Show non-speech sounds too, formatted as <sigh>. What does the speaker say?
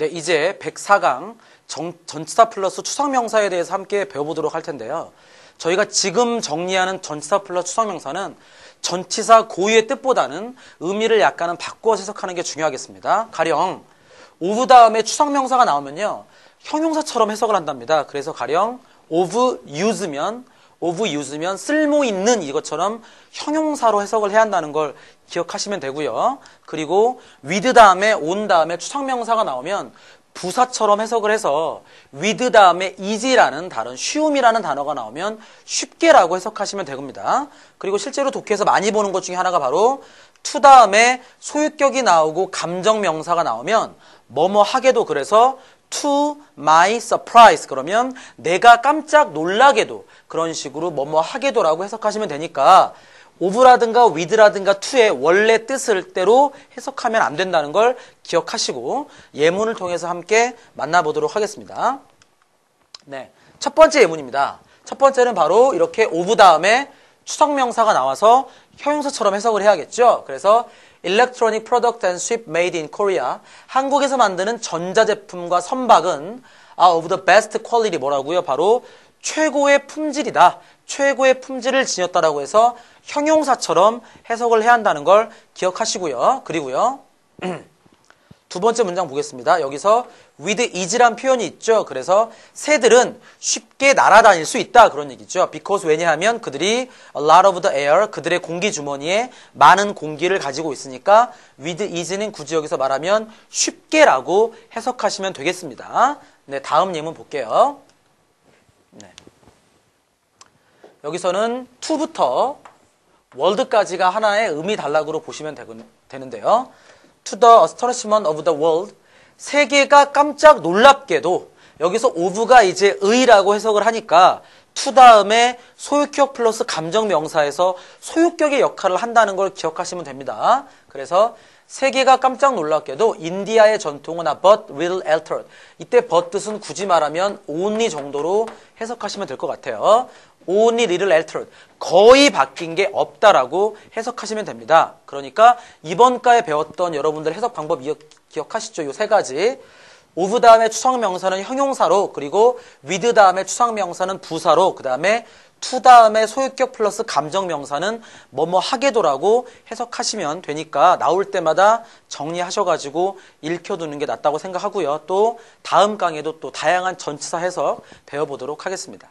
네, 이제 104강 정, 전치사 플러스 추상명사에 대해서 함께 배워보도록 할 텐데요. 저희가 지금 정리하는 전치사 플러스 추상명사는 전치사 고유의 뜻보다는 의미를 약간은 바꿔서 해석하는 게 중요하겠습니다. 가령 of 다음에 추상명사가 나오면요. 형용사처럼 해석을 한답니다. 그래서 가령 of use면 of use면 쓸모 있는 이것처럼 형용사로 해석을 해야 한다는 걸 기억하시면 되고요. 그리고 with 다음에 on 다음에 추상명사가 나오면 부사처럼 해석을 해서 with 다음에 easy라는 다른 쉬움이라는 단어가 나오면 쉽게라고 해석하시면 됩니다. 그리고 실제로 독해에서 많이 보는 것 중에 하나가 바로 to 다음에 소유격이 나오고 감정명사가 나오면 뭐뭐 하게도 그래서 to my surprise 그러면 내가 깜짝 놀라게도 그런 식으로 뭐뭐 하게도라고 해석하시면 되니까 of라든가 with라든가 to의 원래 뜻을 대로 해석하면 안 된다는 걸 기억하시고 예문을 통해서 함께 만나보도록 하겠습니다. 네, 첫 번째 예문입니다. 첫 번째는 바로 이렇게 of 다음에 추상명사가 나와서 형용사처럼 해석을 해야겠죠. 그래서 Electronic Product and Ship Made in Korea 한국에서 만드는 전자제품과 선박은 are of the best quality 뭐라고요? 바로 최고의 품질이다. 최고의 품질을 지녔다라고 해서 형용사처럼 해석을 해야 한다는 걸 기억하시고요. 그리고요. <clears throat> 두 번째 문장 보겠습니다. 여기서 with is란 표현이 있죠. 그래서 새들은 쉽게 날아다닐 수 있다. 그런 얘기죠. because 왜냐하면 그들이 a lot of the air, 그들의 공기 주머니에 많은 공기를 가지고 있으니까 with is는 굳이 여기서 말하면 쉽게라고 해석하시면 되겠습니다. 네, 다음 예문 볼게요. 네. 여기서는 to부터 world까지가 하나의 의미 단락으로 보시면 되는데요. To the astonishment of the world 세계가 깜짝 놀랍게도 여기서 of가 이제 의라고 해석을 하니까 to 다음에 소유격 플러스 감정 명사에서 소유격의 역할을 한다는 걸 기억하시면 됩니다. 그래서 세계가 깜짝 놀랍게도 인디아의 전통은 아 but will alter. 이때 but 뜻은 굳이 말하면 only 정도로 해석하시면 될 것 같아요. only little altered. 거의 바뀐 게 없다라고 해석하시면 됩니다. 그러니까 이번 가에 배웠던 여러분들 해석 방법 기억하시죠? 이 세 가지. Of 다음에 추상명사는 형용사로 그리고 with 다음에 추상명사는 부사로 그 다음에 to 다음에 소유격 플러스 감정명사는 뭐뭐 하게도라고 해석하시면 되니까 나올 때마다 정리하셔가지고 읽혀두는 게 낫다고 생각하고요. 또 다음 강에도 또 다양한 전치사 해석 배워보도록 하겠습니다.